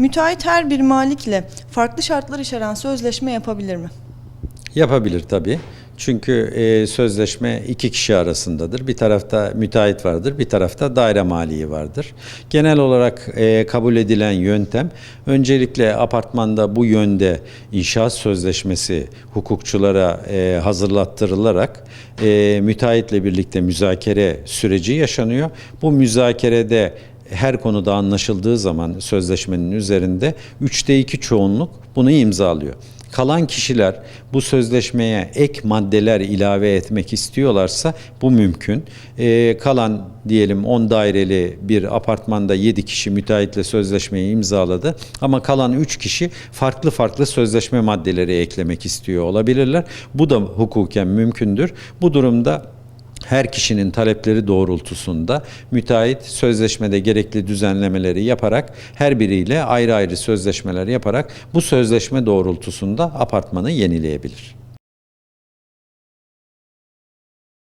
Müteahhit her bir malikle farklı şartlar içeren sözleşme yapabilir mi? Yapabilir tabii. Çünkü e, sözleşme iki kişi arasındadır. Bir tarafta müteahhit vardır, bir tarafta daire maliği vardır. Genel olarak e, kabul edilen yöntem öncelikle apartmanda bu yönde inşaat sözleşmesi hukukçulara e, hazırlattırılarak e, müteahhitle birlikte müzakere süreci yaşanıyor. Bu müzakerede her konuda anlaşıldığı zaman sözleşmenin üzerinde üçte iki çoğunluk bunu imzalıyor. Kalan kişiler bu sözleşmeye ek maddeler ilave etmek istiyorlarsa bu mümkün. Ee, kalan diyelim 10 daireli bir apartmanda 7 kişi müteahhitle sözleşmeyi imzaladı ama kalan 3 kişi farklı farklı sözleşme maddeleri eklemek istiyor olabilirler. Bu da hukuken mümkündür. Bu durumda her kişinin talepleri doğrultusunda müteahhit sözleşmede gerekli düzenlemeleri yaparak her biriyle ayrı ayrı sözleşmeler yaparak bu sözleşme doğrultusunda apartmanı yenileyebilir.